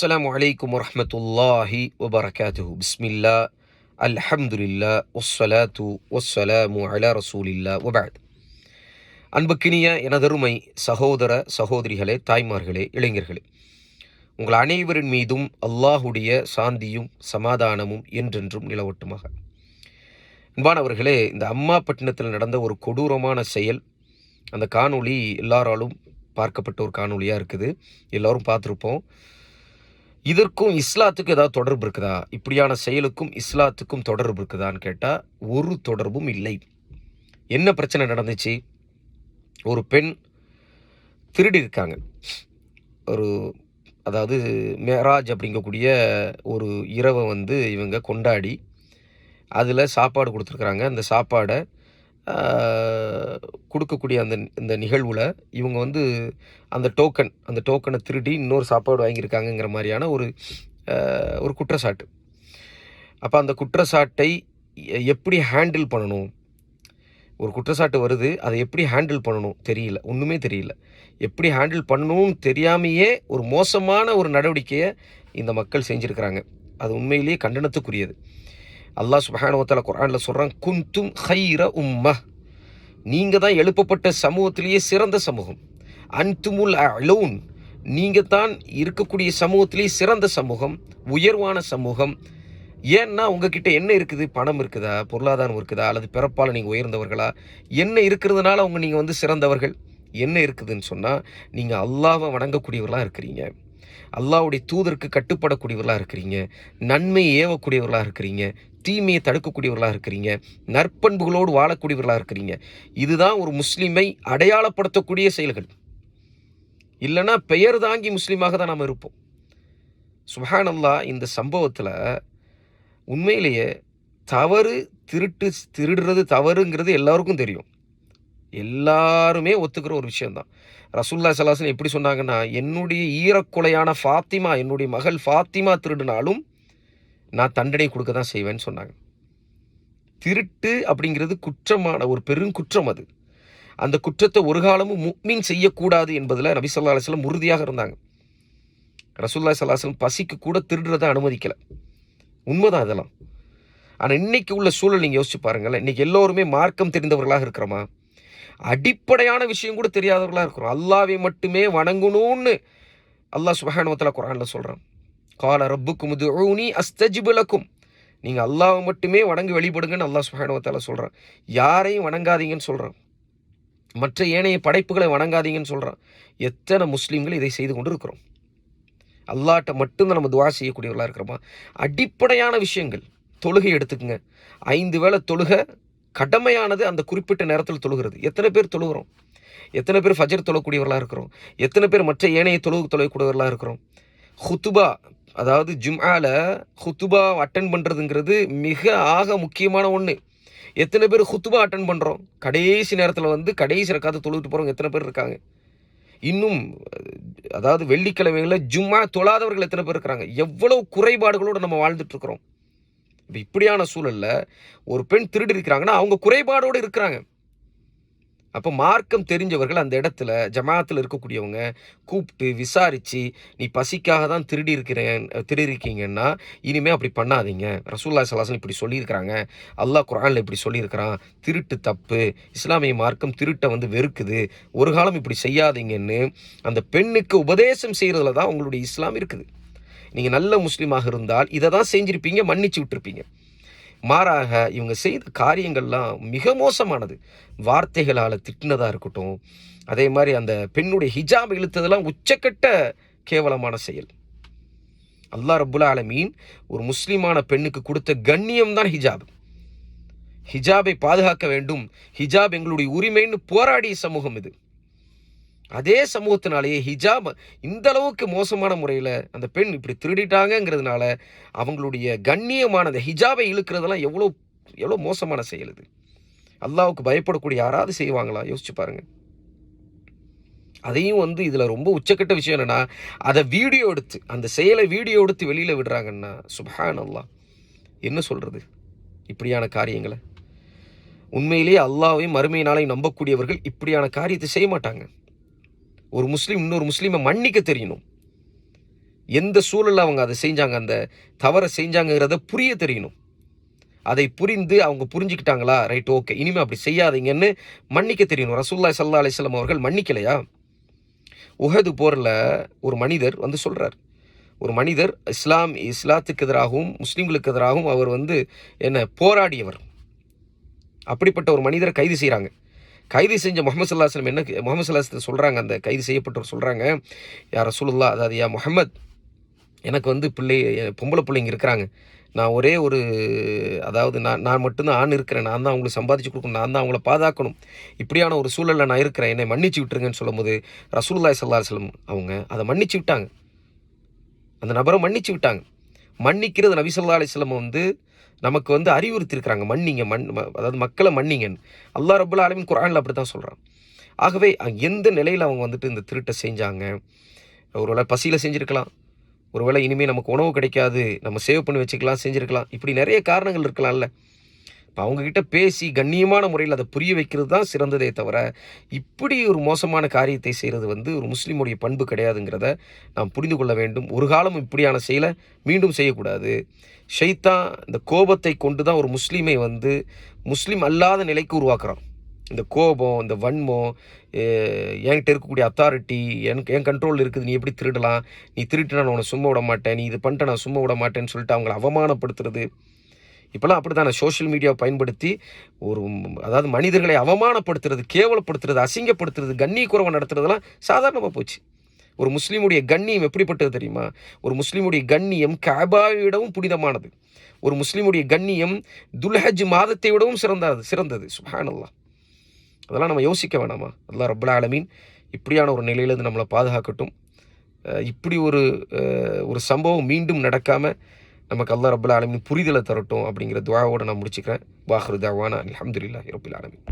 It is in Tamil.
அஸ்லாம் வலைக்கம் வரமத்துல்லாஹி வபரகாத்து பிஸ்மில்லா அல்ஹம்துல்லா ஒஸ்வலாத்து ஒஸ்வலாமு அலா ரசூலில்லா வபாத் அன்புக்கினிய எனதருமை சகோதர சகோதரிகளே தாய்மார்களே இளைஞர்களே உங்கள் அனைவரின் மீதும் அல்லாஹுடைய சாந்தியும் சமாதானமும் என்றென்றும் நிலவட்டுமாக. அன்பானவர்களே இந்த அம்மா பட்டினத்தில் நடந்த ஒரு கொடூரமான செயல் அந்த காணொளி எல்லாராலும் பார்க்கப்பட்ட ஒரு காணொலியாக இருக்குது. எல்லோரும் பார்த்துருப்போம். இதற்கும் இஸ்லாத்துக்கும் ஏதாவது தொடர்பு இருக்குதா? இப்படியான செயலுக்கும் இஸ்லாத்துக்கும் தொடர்பு இருக்குதான்னு கேட்டால் ஒரு தொடர்பும் இல்லை. என்ன பிரச்சனை நடந்துச்சு? ஒரு பெண் திருடி இருக்காங்க. ஒரு அதாவது மேராஜ் அப்படிங்கக்கூடிய ஒரு இரவை வந்து இவங்க கொண்டாடி அதில் சாப்பாடு கொடுத்துருக்குறாங்க. அந்த சாப்பாடை கொடுக்கக்கூடிய அந்த இந்த நிகழ்வில் இவங்க வந்து அந்த டோக்கன் அந்த டோக்கனை திருடி இன்னொரு சாப்பாடு வாங்கியிருக்காங்கங்கிற மாதிரியான ஒரு ஒரு குற்றச்சாட்டு. அப்போ அந்த குற்றச்சாட்டை எப்படி ஹேண்டில் பண்ணணும்? ஒரு குற்றச்சாட்டு வருது அதை எப்படி ஹேண்டில் பண்ணணும்? தெரியல ஒன்றுமே தெரியல. எப்படி ஹேண்டில் பண்ணணும்னு தெரியாமையே ஒரு மோசமான ஒரு நடவடிக்கையை இந்த மக்கள் செஞ்சுருக்கிறாங்க. அது உண்மையிலேயே கண்டனத்துக்குரியது. அல்லாஹ் சுபஹானுவத்தால குரானில் சொல்கிறான் குந்தும் ஹைர உம்மா நீங்கள் தான் எழுப்பப்பட்ட சமூகத்திலேயே சிறந்த சமூகம். அன்துமுல் அலோன் நீங்கள் தான் இருக்கக்கூடிய சமூகத்திலேயே சிறந்த சமூகம் உயர்வான சமூகம். ஏன்னா உங்ககிட்ட என்ன இருக்குது? பணம் இருக்குதா? பொருளாதாரம் இருக்குதா? அல்லது பிறப்பால் நீங்கள் உயர்ந்தவர்களா? என்ன இருக்கிறதுனால அவங்க நீங்கள் வந்து சிறந்தவர்கள்? என்ன இருக்குதுன்னு சொன்னால் நீங்கள் அல்லாவை வணங்கக்கூடியவர்களாக இருக்கிறீங்க. அல்லாவுடைய தூதருக்கு கட்டுப்படக்கூடியவர்களாக இருக்கிறீங்க நன்மையை ஏவக்கூடியவர்களாக இருக்கிறீங்க தீமையை தடுக்கக்கூடியவர்களாக இருக்கிறீங்க நற்பண்புகளோடு வாழக்கூடியவர்களாக இருக்கிறீங்க. இதுதான் ஒரு முஸ்லீமை அடையாளப்படுத்தக்கூடிய செயல்கள். இல்லைன்னா பெயர் தாங்கி முஸ்லீமாக தான் நாம் இருப்போம். சுஹானல்லா இந்த சம்பவத்தில் உண்மையிலேயே தவறு திருட்டு திருடுறது தவறுங்கிறது எல்லாருக்கும் தெரியும். எல்லாருமே ஒத்துக்கிற ஒரு விஷயம்தான். ரசுல்லா சலாசன் எப்படி சொன்னாங்கன்னா என்னுடைய ஈரக்குலையான ஃபாத்திமா என்னுடைய மகள் ஃபாத்திமா திருடினாலும் நான் தண்டனை கொடுக்க தான் செய்வேன்னு சொன்னாங்க. திருட்டு அப்படிங்கிறது குற்றமான ஒரு பெருங்குற்றம் அது. அந்த குற்றத்தை ஒரு காலமும் முக்மின் செய்யக்கூடாது என்பதில் நபி சொல்லா உறுதியாக இருந்தாங்க. ரசுல்லா சலாஹம் பசிக்கு கூட திருடுறதை அனுமதிக்கலை. உண்மைதான் அதெல்லாம் ஆனால் இன்றைக்கி உள்ள சூழல் நீங்கள் யோசிச்சு பாருங்களேன் இன்றைக்கி எல்லோருமே மார்க்கம் தெரிந்தவர்களாக இருக்கிறோமா? அடிப்படையான விஷயம் கூட தெரியாதவர்களாக இருக்கிறோம். அல்லாவை மட்டுமே வணங்கணும்னு அல்லாஹ் சுபஹானுவத்தில் குரானில் சொல்கிறான் கால ரப்புக்கு முதுனி அஸ்தஜிபுலக்கும் நீங்கள் அல்லாவை மட்டுமே வணங்கி வழிபடுங்கன்னு அல்லாஹ் சுபஹானுவத்தால சொல்கிறான் யாரையும் வணங்காதீங்கன்னு சொல்கிறான் மற்ற ஏனைய படைப்புகளை வணங்காதீங்கன்னு சொல்கிறான் எத்தனை முஸ்லீம்கள் இதை செய்து கொண்டு இருக்கிறோம் அல்லாட்ட மட்டும்தான் நம்ம துவா செய்யக்கூடியவர்களாக இருக்கிறோமா? அடிப்படையான விஷயங்கள். தொழுகை எடுத்துக்கங்க. ஐந்து வேளை தொழுகை கடமையானது அந்த குறிப்பிட்ட நேரத்தில் தொழுகிறது. எத்தனை பேர் தொழுகிறோம்? எத்தனை பேர் ஃபஜர் தொழக்கூடியவர்களாக இருக்கிறோம்? எத்தனை பேர் மற்ற ஏனைய தொழுகு தொழக்கூடியவர்களாக இருக்கிறோம்? ஹுத்துபா அதாவது ஜும்ஆல ஹுத்துபா அட்டன் பண்ணுறதுங்கிறது மிக ஆக முக்கியமான ஒன்று எத்தனை பேர் ஹுத்துபா அட்டன் பண்ணுறோம் கடைசி நேரத்தில் வந்து கடைசி ரக்காத்து தொழுகிட்டு போகிறவங்க எத்தனை பேர் இருக்காங்க? இன்னும் அதாவது வெள்ளிக்கிழமைகளில் ஜும்மா தொழாதவர்கள் எத்தனை பேர் இருக்கிறாங்க? எவ்வளவு குறைபாடுகளோடு நம்ம வாழ்ந்துட்டுருக்குறோம் இப்போ இப்படியான சூழல்ல ஒரு பெண் திருடி இருக்கிறாங்கன்னா அவங்க குறைபாடோடு இருக்கிறாங்க. அப்போ மார்க்கம் தெரிஞ்சவர்கள் அந்த இடத்துல ஜமாத்தில் இருக்கக்கூடியவங்க கூப்பிட்டு விசாரித்து நீ பசிக்காக தான் திருடி இருக்கிறேன் திருடி இருக்கீங்கன்னா இனிமேல் அப்படி பண்ணாதீங்க. ரசூல்லா சலாசன் இப்படி சொல்லியிருக்கிறாங்க. அல்லாஹ் குரானில் இப்படி சொல்லியிருக்கிறான். திருட்டு தப்பு. இஸ்லாமிய மார்க்கம் திருட்டை வந்து வெறுக்குது. ஒரு காலம் இப்படி செய்யாதீங்கன்னு அந்த பெண்ணுக்கு உபதேசம் செய்கிறதுல தான் உங்களுடைய இஸ்லாம் இருக்குது. நீங்கள் நல்ல முஸ்லீமாக இருந்தால் இதை தான் செஞ்சிருப்பீங்க மன்னிச்சு விட்டுருப்பீங்க. மாறாக இவங்க செய்த காரியங்கள்லாம் மிக மோசமானது. வார்த்தைகளால் திட்டினதாக இருக்கட்டும் அதே மாதிரி அந்த பெண்ணுடைய ஹிஜாப் இழுத்ததெல்லாம் உச்சக்கட்ட கேவலமான செயல். அல்லா ரபுல்லா ஆலமீன் ஒரு முஸ்லீமான பெண்ணுக்கு கொடுத்த கண்ணியம் தான் ஹிஜாப். ஹிஜாபை பாதுகாக்க வேண்டும். ஹிஜாப் எங்களுடைய உரிமைன்னு போராடிய சமூகம் இது. அதே சமூகத்தினாலேயே ஹிஜாப் இந்த அளவுக்கு மோசமான முறையில் அந்த பெண் இப்படி திருடிட்டாங்கங்கிறதுனால அவங்களுடைய கண்ணியமான அந்த ஹிஜாபை இழுக்கிறதெல்லாம் எவ்வளோ எவ்வளோ மோசமான செயல் இது. அல்லாவுக்கு பயப்படக்கூடிய யாராவது செய்வாங்களா? யோசிச்சு பாருங்கள் அதையும் வந்து இதில் ரொம்ப உச்சக்கட்ட விஷயம் என்னென்னா அதை வீடியோ எடுத்து அந்த செயலை வீடியோ எடுத்து வெளியில் விடுறாங்கன்னா சுபஹான் அல்லாஹ் என்ன சொல்கிறது இப்படியான காரியங்களை. உண்மையிலேயே அல்லாவையும் மறுமையினாலையும் நம்பக்கூடியவர்கள் இப்படியான காரியத்தை செய்ய மாட்டாங்க. ஒரு முஸ்லீம் இன்னொரு முஸ்லீமை மன்னிக்க தெரியணும். எந்த சூழலில் அவங்க அதை செஞ்சாங்க அந்த தவறை செஞ்சாங்கிறத புரிய தெரியணும். அதை புரிந்து அவங்க புரிஞ்சுக்கிட்டாங்களா? Right okay. இனிமேல் அப்படி செய்யாதீங்கன்னு மன்னிக்க தெரியணும். ரசூல்லா சல்லா அலிஸ்லாம் அவர்கள் மன்னிக்கலையா? உஹது போரில் ஒரு மனிதர் வந்து சொல்கிறார் ஒரு மனிதர் இஸ்லாம் இஸ்லாத்துக்கு எதிராகவும் முஸ்லீம்களுக்கு எதிராகவும் அவர் வந்து என்ன போராடியவர். அப்படிப்பட்ட ஒரு மனிதரை கைது செய்கிறாங்க கைது செஞ்ச முகமது சல்லாஸ்லம் என்ன முகமது சல்லாஸ்லம் சொல்கிறாங்க அந்த கைது செய்யப்பட்டவர் சொல்கிறாங்க யார் ரசூலுல்லா அதாவது யா முகமது எனக்கு வந்து பிள்ளை பொம்பளை பிள்ளைங்க இருக்கிறாங்க. நான் ஒரே ஒரு அதாவது நான் நான் மட்டும்தான் ஆண் இருக்கிறேன். நான் தான் அவங்களுக்கு சம்பாதிச்சு கொடுக்கணும். நான் தான் அவங்கள பாதுகாக்கணும். இப்படியான ஒரு சூழலில் நான் இருக்கிறேன். என்னை மன்னிச்சு விட்டுருங்கன்னு சொல்லும்போது ரசூல்லாய் சல்லா செல்லம் அவங்க அதை மன்னிச்சு விட்டாங்க. அந்த நபரை மன்னிச்சு விட்டாங்க. மன்னிக்கிறது நபி சொல்லா அலிஸ்லம் வந்து நமக்கு வந்து அறிவுறுத்திருக்கிறாங்க மன்னிங்க மண் ம- அதாவது மக்களை மன்னிங்கன்னு. அல்லா ரபுல்லா ஆலமின் குரானில் அப்படி தான் சொல்கிறான் ஆகவே எந்த நிலையில் அவங்க வந்துட்டு இந்த திருட்டை செஞ்சாங்க? ஒருவேளை பசியில் செஞ்சுருக்கலாம். ஒருவேளை இனிமேல் நமக்கு உணவு கிடைக்காது. நம்ம சேவ் பண்ணி வச்சுக்கலாம் செஞ்சுருக்கலாம். இப்படி நிறைய காரணங்கள் இருக்கலாம்ல. இப்போ அவங்கக்கிட்ட பேசி கண்ணியமான முறையில் அதை புரிய வைக்கிறது தான் சிறந்ததே தவிர இப்படி ஒரு மோசமான காரியத்தை செய்கிறது வந்து ஒரு முஸ்லீமுடைய பண்பு கிடையாதுங்கிறத நாம் புரிந்து கொள்ள வேண்டும். ஒரு காலம் இப்படியான செயலை மீண்டும் செய்யக்கூடாது. ஷைத்தான் இந்த கோபத்தை கொண்டு தான் ஒரு முஸ்லீமை வந்து முஸ்லீம் அல்லாத நிலைக்கு உருவாக்குறான். இந்த கோபம் இந்த வன்மம் என்கிட்ட இருக்கக்கூடிய அத்தாரிட்டி எனக்கு என் கண்ட்ரோலில் இருக்குது நீ எப்படி திருடலாம்? நீ திருட்டு நான் உன்னை சும்மா விட மாட்டேன். நீ இது பண்ணிட்ட நான் சும்மா விட மாட்டேன்னு சொல்லிட்டு அவங்கள அவமானப்படுத்துறது. இப்போலாம் அப்படி தானே சோஷியல் மீடியாவை பயன்படுத்தி ஒரு அதாவது மனிதர்களை அவமானப்படுத்துறது கேவலப்படுத்துறது அசிங்கப்படுத்துறது கண்ணி குறவை நடத்துறதெல்லாம் சாதாரணமாக போச்சு. ஒரு முஸ்லீமுடைய கண்ணியம் எப்படிப்பட்டது தெரியுமா? ஒரு முஸ்லீமுடைய கண்ணியம் கபாவிடவும் புனிதமானது. ஒரு முஸ்லீமுடைய கண்ணியம் துல்ஹஜ் மாதத்தை விடவும் சிறந்தது சிறந்தது. சுஹானல்லாம் அதெல்லாம் நம்ம யோசிக்க வேணாமா? அதெல்லாம் ரப்பல் ஆலமீன் இப்படியான ஒரு நிலையிலேருந்து நம்மளை பாதுகாக்கட்டும். இப்படி ஒரு ஒரு சம்பவம் மீண்டும் நடக்காமல் நமக்கு அல்லா ரபுல்லா ஆலமின் புரிதலை தரட்டும் அப்படிங்கிற துவாவோட நான் முடிச்சுக்கிறேன். வாஹரு தாவானா அலமதுல்லா ரப்பில் ஆலமின்.